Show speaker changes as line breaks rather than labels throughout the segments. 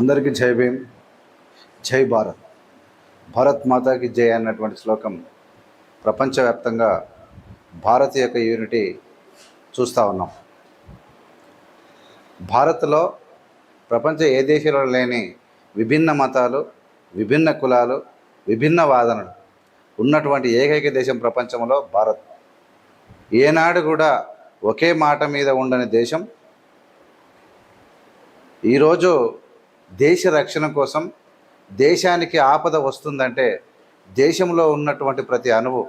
అందరికీ జై భీమ్ జై భారత్. భారత్ మాతాకి జై అన్నటువంటి శ్లోకం ప్రపంచవ్యాప్తంగా భారత్ యొక్క యూనిటీ చూస్తూ ఉన్నాం. భారత్లో ప్రపంచ ఏ దేశంలో లేని విభిన్న మతాలు విభిన్న కులాలు విభిన్న వాదనలు ఉన్నటువంటి ఏకైక దేశం ప్రపంచంలో భారత్. ఏనాడు కూడా ఒకే మాట మీద ఉండని దేశం. ఈరోజు దేశ రక్షణ కోసం దేశానికి ఆపద వస్తుందంటే దేశంలో ఉన్నటువంటి ప్రతి అణువు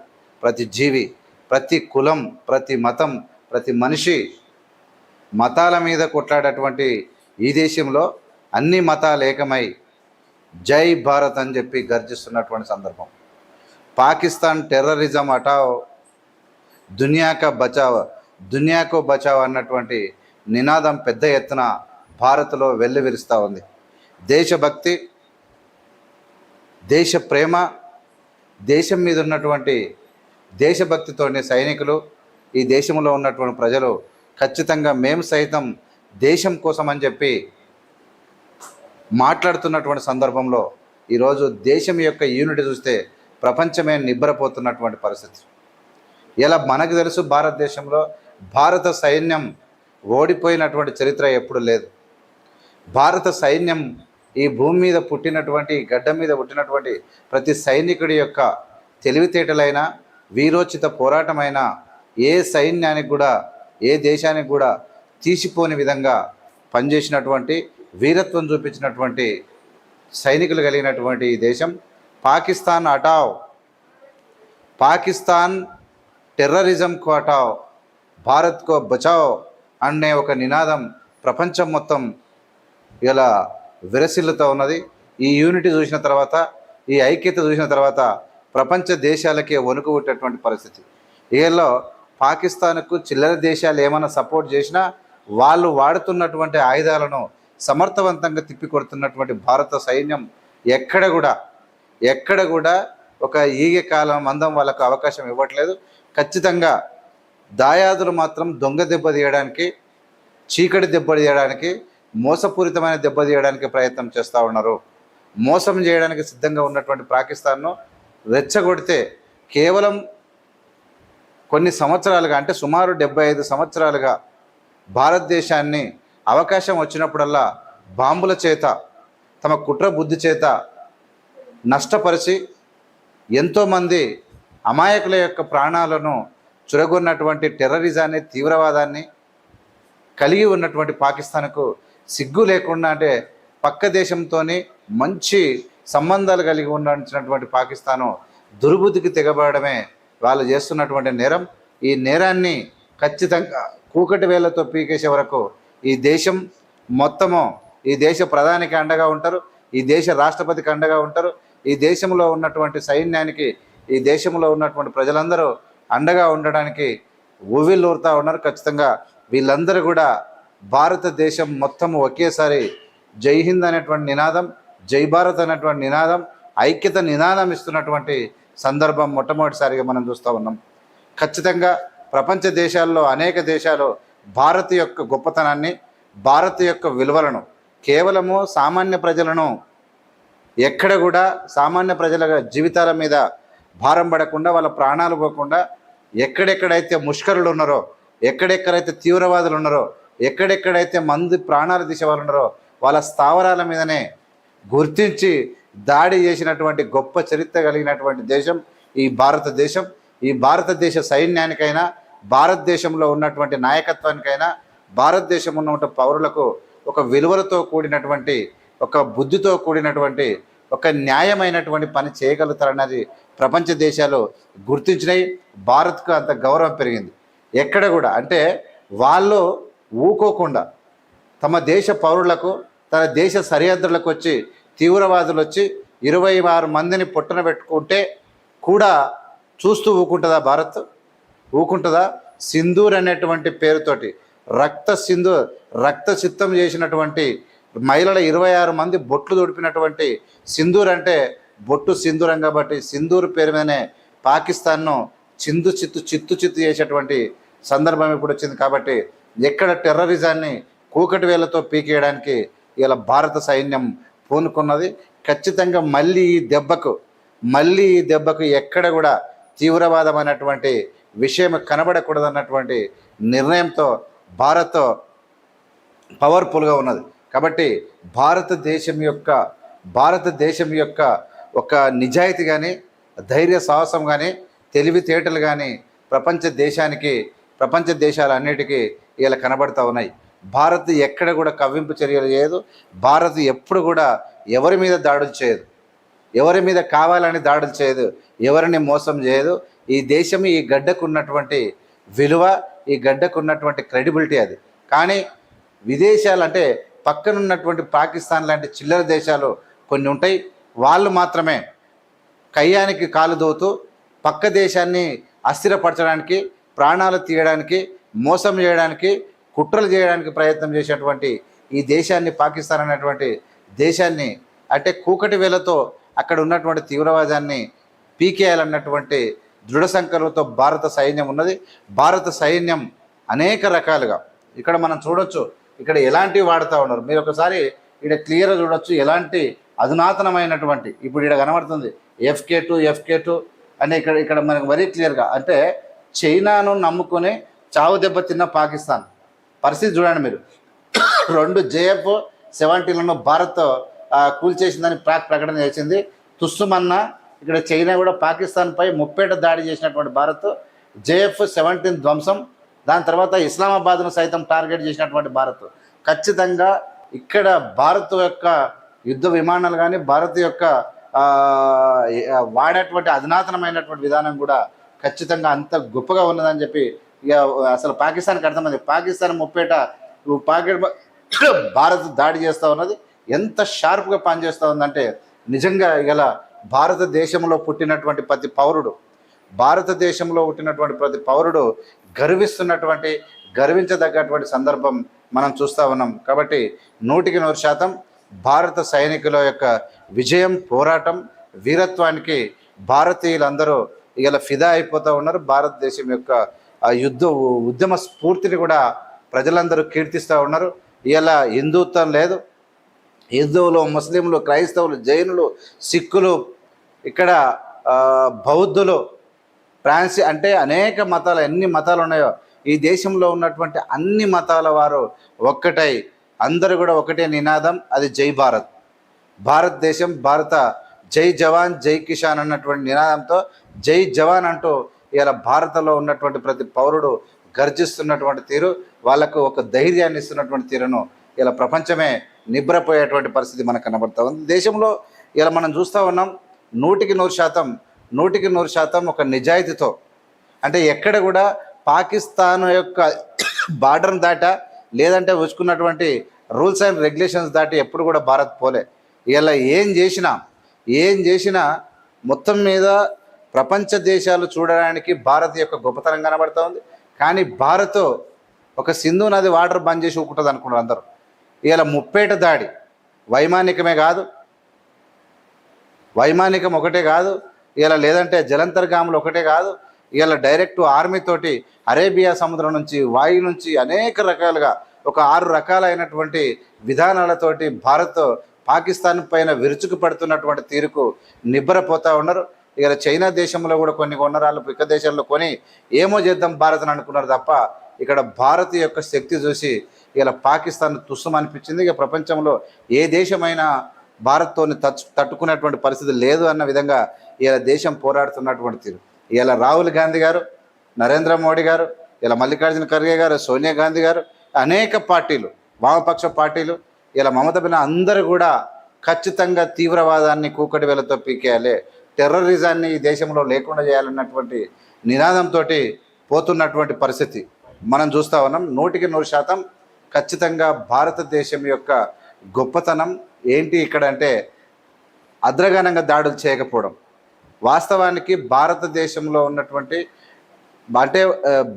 ప్రతి జీవి ప్రతి కులం ప్రతి మతం ప్రతి మనిషి మతాల మీద కొట్లాడేటువంటి ఈ దేశంలో అన్ని మతాలు ఏకమై జై భారత్ అని చెప్పి గర్జిస్తున్నటువంటి సందర్భం. పాకిస్తాన్ టెర్రరిజం అటావ్ దునియాకా బచావ్ దునియాకో బచావ్ అన్నటువంటి నినాదం పెద్ద ఎత్తున భారత్లో వెల్లువిరుస్తూ ఉంది. దేశభక్తి దేశ ప్రేమ దేశం మీద ఉన్నటువంటి దేశభక్తితోనే సైనికులు ఈ దేశంలో ఉన్నటువంటి ప్రజలు ఖచ్చితంగా మేము సైతం దేశం కోసం అని చెప్పి మాట్లాడుతున్నటువంటి సందర్భంలో ఈరోజు దేశం యొక్క యూనిట్ చూస్తే ప్రపంచమే నిబ్బరపోతున్నటువంటి పరిస్థితి. ఇలా మనకు తెలుసు భారతదేశంలో భారత సైన్యం ఓడిపోయినటువంటి చరిత్ర ఎప్పుడు లేదు. భారత సైన్యం ఈ భూమి మీద పుట్టినటువంటి గడ్డ మీద పుట్టినటువంటి ప్రతి సైనికుడి యొక్క తెలివితేటలైన వీరోచిత పోరాటమైన ఏ సైన్యానికి కూడా ఏ దేశానికి కూడా తీసిపోని విధంగా పనిచేసినటువంటి వీరత్వం చూపించినటువంటి సైనికులు కలిగినటువంటి ఈ దేశం. పాకిస్తాన్ అటావ్ పాకిస్తాన్ టెర్రరిజం కో హటావ్ భారత్ కో బచావ్ అనే ఒక నినాదం ప్రపంచం మొత్తం ఇలా విరసిల్లుతూ ఉన్నది. ఈ యూనిటీ చూసిన తర్వాత ఈ ఐక్యత చూసిన తర్వాత ప్రపంచ దేశాలకే వణుకు పుట్టేటువంటి పరిస్థితి. వీళ్ళలో పాకిస్తాన్కు చిల్లర దేశాలు ఏమైనా సపోర్ట్ చేసినా వాళ్ళు వాడుతున్నటువంటి ఆయుధాలను సమర్థవంతంగా తిప్పికొడుతున్నటువంటి భారత సైన్యం ఎక్కడ కూడా ఎక్కడ కూడా ఒక ఈగ కాలం మందం వాళ్ళకు అవకాశం ఇవ్వట్లేదు. ఖచ్చితంగా దాయాదులు మాత్రం దొంగ దెబ్బ తీయడానికి చీకటి దెబ్బ తీయడానికి మోసపూరితమైన దెబ్బ తీయడానికి ప్రయత్నం చేస్తూ ఉన్నారు. మోసం చేయడానికి సిద్ధంగా ఉన్నటువంటి పాకిస్తాన్ను రెచ్చగొడితే కేవలం కొన్ని సంవత్సరాలుగా అంటే సుమారు డెబ్బై ఐదు సంవత్సరాలుగా భారతదేశాన్ని అవకాశం వచ్చినప్పుడల్లా బాంబుల చేత తమ కుట్ర బుద్ధి చేత నష్టపరిచి ఎంతోమంది అమాయకుల యొక్క ప్రాణాలను చురగొన్నటువంటి టెర్రరిజాన్ని తీవ్రవాదాన్ని కలిగి ఉన్నటువంటి పాకిస్తాన్కు సిగ్గు లేకుండా అంటే పక్క దేశంతోనే మంచి సంబంధాలు కలిగి ఉండాల్సినటువంటి పాకిస్తాను దుర్బుద్ధికి తెగబడమే వాళ్ళు చేస్తున్నటువంటి నేరం. ఈ నేరాన్ని ఖచ్చితంగా కూకటి వేళ్ళతో పీకేసే వరకు ఈ దేశం మొత్తము ఈ దేశ ప్రధానికి అండగా ఉంటారు ఈ దేశ రాష్ట్రపతికి అండగా ఉంటారు. ఈ దేశంలో ఉన్నటువంటి సైన్యానికి ఈ దేశంలో ఉన్నటువంటి ప్రజలందరూ అండగా ఉండడానికి ఊవిల్లూరుతూ ఉన్నారు. ఖచ్చితంగా వీళ్ళందరూ కూడా భారతదేశం మొత్తం ఒకేసారి జై హింద్ అనేటువంటి నినాదం జై భారత్ అనేటువంటి నినాదం ఐక్యత నినాదం ఇస్తున్నటువంటి సందర్భం మొట్టమొదటిసారిగా మనం చూస్తూ ఉన్నాం. ఖచ్చితంగా ప్రపంచ దేశాల్లో అనేక దేశాలు భారత్ యొక్క గొప్పతనాన్ని భారత్ యొక్క విలువలను కేవలము సామాన్య ప్రజలను ఎక్కడ కూడా సామాన్య ప్రజల జీవితాల మీద భారం పడకుండా వాళ్ళ ప్రాణాలు పోకుండా ఎక్కడెక్కడైతే ముష్కరులు ఉన్నారో ఎక్కడెక్కడైతే తీవ్రవాదులు ఉన్నారో ఎక్కడెక్కడైతే మంది ప్రాణాలు తీసే వాళ్ళు ఉన్నారో వాళ్ళ స్థావరాల మీదనే గుర్తించి దాడి చేసినటువంటి గొప్ప చరిత్ర కలిగినటువంటి దేశం ఈ భారతదేశం ఈ భారతదేశ సైన్యానికైనా భారతదేశంలో ఉన్నటువంటి నాయకత్వానికైనా భారతదేశం ఉన్నటువంటి పౌరులకు ఒక విలువలతో కూడినటువంటి ఒక బుద్ధితో కూడినటువంటి ఒక న్యాయమైనటువంటి పని చేయగలుగుతారన్నది ప్రపంచ దేశాలు గుర్తించినాయి భారత్కు అంత గౌరవం పెరిగింది. ఎక్కడ కూడా అంటే వాళ్ళు ఊకోకుండా తమ దేశ పౌరులకు తన దేశ సరిహద్దులకు వచ్చి తీవ్రవాదులు వచ్చి ఇరవై ఆరు మందిని పొట్టన పెట్టుకుంటే కూడా చూస్తూ ఊకుంటుందా భారత్? ఊకుంటుందా? సింధూర్ అనేటువంటి పేరుతోటి రక్త సింధు రక్త చిత్తం చేసినటువంటి మహిళల ఇరవై ఆరు మంది బొట్లు దొడిపినటువంటి సింధూర్ అంటే బొట్టు సింధూరం కాబట్టి సింధూర్ పేరు మీదనే పాకిస్తాన్ను చిందు చిత్తు చిత్తు చిత్తు చేసేటువంటి సందర్భం ఇప్పుడు వచ్చింది కాబట్టి ఎక్కడ టెర్రరిజాన్ని కూకటి వేలతో పీకేయడానికి ఇలా భారత సైన్యం పూనుకున్నది. ఖచ్చితంగా మళ్ళీ ఈ దెబ్బకు మళ్ళీ ఈ దెబ్బకు ఎక్కడ కూడా తీవ్రవాదమైనటువంటి విషయం కనబడకూడదన్నటువంటి నిర్ణయంతో భారత్ పవర్ఫుల్గా ఉన్నది. కాబట్టి భారతదేశం యొక్క భారతదేశం యొక్క ఒక నిజాయితీ కానీ ధైర్య సాహసం కానీ తెలివితేటలు కానీ ప్రపంచ దేశానికి ప్రపంచ దేశాలన్నిటికీ ఇలా కనబడుతూ ఉన్నాయి. భారత్ ఎక్కడ కూడా కవ్వింపు చర్యలు చేయదు. భారత్ ఎప్పుడు కూడా ఎవరి మీద దాడులు చేయదు. ఎవరి మీద కావాలని దాడులు చేయదు. ఎవరిని మోసం చేయదు. ఈ దేశం ఈ గడ్డకున్నటువంటి విలువ ఈ గడ్డకున్నటువంటి క్రెడిబిలిటీ అది. కానీ విదేశాలు అంటే పక్కనున్నటువంటి పాకిస్తాన్ లాంటి చిల్లర దేశాలు కొన్ని ఉంటాయి. వాళ్ళు మాత్రమే కయ్యానికి కాలు దోతూ పక్క దేశాన్ని అస్థిరపరచడానికి ప్రాణాలు తీయడానికి మోసం చేయడానికి కుట్రలు చేయడానికి ప్రయత్నం చేసినటువంటి ఈ దేశాన్ని పాకిస్తాన్ అనేటువంటి దేశాన్ని అంటే కూకటి వేలతో అక్కడ ఉన్నటువంటి తీవ్రవాదాన్ని పీకేయాలన్నటువంటి దృఢ సంకల్పంతో భారత సైన్యం ఉన్నది. భారత సైన్యం అనేక రకాలుగా ఇక్కడ మనం చూడొచ్చు ఇక్కడ ఎలాంటివి వాడుతూ ఉన్నారు. మీరు ఒకసారి ఇక్కడ క్లియర్గా చూడొచ్చు ఎలాంటి అధునాతనమైనటువంటి ఇప్పుడు ఇక్కడ కనబడుతుంది ఎఫ్కే టూ ఎఫ్కే టూ అని ఇక్కడ ఇక్కడ మనకు మరీ క్లియర్గా అంటే చైనాను నమ్ముకొని చావు దెబ్బ తిన్న పాకిస్తాన్. పరిస్థితి చూడండి మీరు. రెండు జేఎఫ్ సెవెంటీలను భారత్ కూల్చేసిందని ప్రాక్ ప్రకటన చేసింది. తుస్సుమన్న ఇక్కడ చైనా కూడా పాకిస్తాన్పై ముప్పేట దాడి చేసినటువంటి భారత్ జేఎఫ్ సెవెంటీన్ ధ్వంసం దాని తర్వాత ఇస్లామాబాద్ను సైతం టార్గెట్ చేసినటువంటి భారత్. ఖచ్చితంగా ఇక్కడ భారత్ యొక్క యుద్ధ విమానాలు కానీ భారత్ యొక్క వాడేటువంటి అధునాతనమైనటువంటి విధానం కూడా ఖచ్చితంగా అంత గొప్పగా ఉన్నదని చెప్పి ఇక అసలు పాకిస్తాన్కి అర్థమైంది పాకిస్తాన్ ముప్పేట పాకెట్ భారత్ దాడి చేస్తూ ఉన్నది. ఎంత షార్ప్గా పనిచేస్తూ ఉందంటే నిజంగా ఇలా భారతదేశంలో పుట్టినటువంటి ప్రతి పౌరుడు భారతదేశంలో పుట్టినటువంటి ప్రతి పౌరుడు గర్విస్తున్నటువంటి గర్వించదగ్గటువంటి సందర్భం మనం చూస్తూ ఉన్నాం. కాబట్టి నూటికి నూరు శాతం భారత సైనికుల యొక్క విజయం పోరాటం వీరత్వానికి భారతీయులందరూ ఇలా ఫిదా అయిపోతూ ఉన్నారు. భారతదేశం యొక్క యుద్ధ ఉద్యమ స్ఫూర్తిని కూడా ప్రజలందరూ కీర్తిస్తూ ఉన్నారు. ఇలా హిందుత్వం లేదు. హిందువులు ముస్లింలు క్రైస్తవులు జైనులు సిక్కులు ఇక్కడ బౌద్ధులు ఫ్రాన్సి అంటే అనేక మతాలు ఎన్ని మతాలు ఉన్నాయో ఈ దేశంలో ఉన్నటువంటి అన్ని మతాల వారు ఒక్కటై అందరూ కూడా ఒకటే నినాదం అది జై భారత్. భారతదేశం భారత జై జవాన్ జై కిషాన్ అన్నటువంటి నినాదంతో జై జవాన్ అంటూ ఇలా భారతలో ఉన్నటువంటి ప్రతి పౌరుడు గర్జిస్తున్నటువంటి తీరు వాళ్ళకు ఒక ధైర్యాన్ని ఇస్తున్నటువంటి తీరును ఇలా ప్రపంచమే నిబ్రపోయేటువంటి పరిస్థితి మనకు కనబడతా ఉంది. దేశంలో ఇలా మనం చూస్తూ ఉన్నాం నూటికి నూరు శాతం నూటికి నూరు శాతం ఒక నిజాయితీతో అంటే ఎక్కడ కూడా పాకిస్తాన్ యొక్క బార్డర్ దాటా లేదంటే వచ్చుకున్నటువంటి రూల్స్ అండ్ రెగ్యులేషన్స్ దాటి ఎప్పుడు కూడా భారత్ పోలే. ఇలా ఏం చేసినా ఏం చేసినా మొత్తం మీద ప్రపంచ దేశాలు చూడడానికి భారత్ యొక్క గొప్పతనం కనబడుతూ ఉంది కానీ భారత్ ఒక సింధు నది వాటర్ బంద్ చేసి ఊకుంటుంది అనుకున్నారు అందరూ. ఇలా ముప్పేట దాడి వైమానికమే కాదు. వైమానికం ఒకటే కాదు. ఇలా లేదంటే జలంతర్గాములు ఒకటే కాదు. ఇలా డైరెక్ట్ ఆర్మీతోటి అరేబియా సముద్రం నుంచి వాయు నుంచి అనేక రకాలుగా ఒక ఆరు రకాలైనటువంటి విధానాలతోటి భారత్ పాకిస్తాన్ పైన విరుచుకు పడుతున్నటువంటి తీరుకు నిబ్బరపోతూ ఉన్నారు. ఇక చైనా దేశంలో కూడా కొన్ని కొన్నరాళ్ళు ఇక దేశాల్లో కొని ఏమో చేద్దాం భారత్ అని అనుకున్నారు తప్ప ఇక్కడ భారత్ యొక్క శక్తి చూసి ఇలా పాకిస్తాన్ తుస్సం అనిపించింది. ఇక ప్రపంచంలో ఏ దేశమైనా భారత్తోని తచ్చు తట్టుకునేటువంటి పరిస్థితి లేదు అన్న విధంగా ఇలా దేశం పోరాడుతున్నటువంటి తీరు. ఇలా రాహుల్ గాంధీ గారు నరేంద్ర మోడీ గారు ఇలా మల్లికార్జున ఖర్గే గారు సోనియా గాంధీ గారు అనేక పార్టీలు వామపక్ష పార్టీలు ఇలా మమత బిన అందరూ కూడా ఖచ్చితంగా తీవ్రవాదాన్ని కూకటి వేలతో పీకేయాలి. టెర్రరిజాన్ని ఈ దేశంలో లేకుండా చేయాలన్నటువంటి నినాదంతో పోతున్నటువంటి పరిస్థితి. మనం చూస్తా ఉన్నాం నూటికి నూరు శాతం ఖచ్చితంగా భారతదేశం యొక్క గొప్పతనం ఏంటి ఇక్కడ అంటే అద్రగానంగా దాడులు చేయకపోవడం. వాస్తవానికి భారతదేశంలో ఉన్నటువంటి అంటే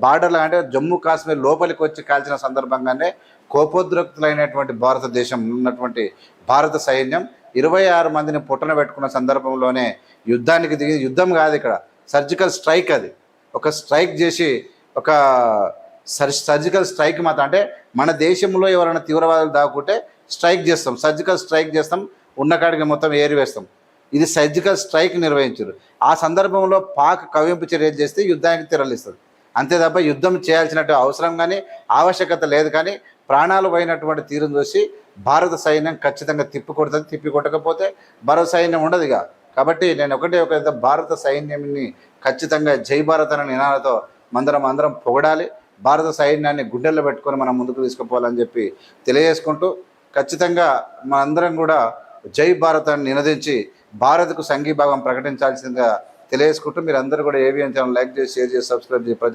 బార్డర్లు అంటే జమ్మూ కాశ్మీర్ లోపలికి వచ్చి కాల్చిన సందర్భంగానే కోపోద్రక్తులైనటువంటి భారతదేశం ఉన్నటువంటి భారత సైన్యం ఇరవై ఆరు మందిని పుట్టన పెట్టుకున్న సందర్భంలోనే యుద్ధానికి దిగి యుద్ధం కాదు ఇక్కడ. సర్జికల్ స్ట్రైక్ అది. ఒక స్ట్రైక్ చేసి ఒక సర్ సర్జికల్ స్ట్రైక్ మాత్రం అంటే మన దేశంలో ఎవరైనా తీవ్రవాదులు దాక్కుంటే స్ట్రైక్ చేస్తాం. సర్జికల్ స్ట్రైక్ చేస్తాం. ఉన్న కాడికి మొత్తం ఏరివేస్తాం ఇది సర్జికల్ స్ట్రైక్ నిర్వహించారు. ఆ సందర్భంలో పాక్ కవింపు చర్యలు చేస్తే యుద్ధానికి తెరలిస్తుంది. అంతే తప్ప యుద్ధం చేయాల్సినట్టు అవసరం కానీ ఆవశ్యకత లేదు కానీ ప్రాణాలు పోయినటువంటి తీరును చూసి భారత సైన్యం ఖచ్చితంగా తిప్పి కొడుతుంది తిప్పి కొట్టకపోతే మరో సైన్యం ఉండదు ఇక కాబట్టి నేను ఒకటే ఒక భారత సైన్యంని ఖచ్చితంగా జై భారత్ అనే నినాదాలతో మందరం అందరం పొగడాలి. భారత సైన్యాన్ని గుండెల్లో పెట్టుకొని మనం ముందుకు తీసుకుపోవాలని చెప్పి తెలియజేసుకుంటూ ఖచ్చితంగా మనందరం కూడా జై భారత్ అని నినదించి భారత్కు సంఘీభావం ప్రకటించాల్సిందిగా తెలియజేసుకుంటూ మీరు అందరూ కూడా A V N channel like చేసి షేర్ చేసి సబ్స్క్రైబ్ చేసి ప్రజలు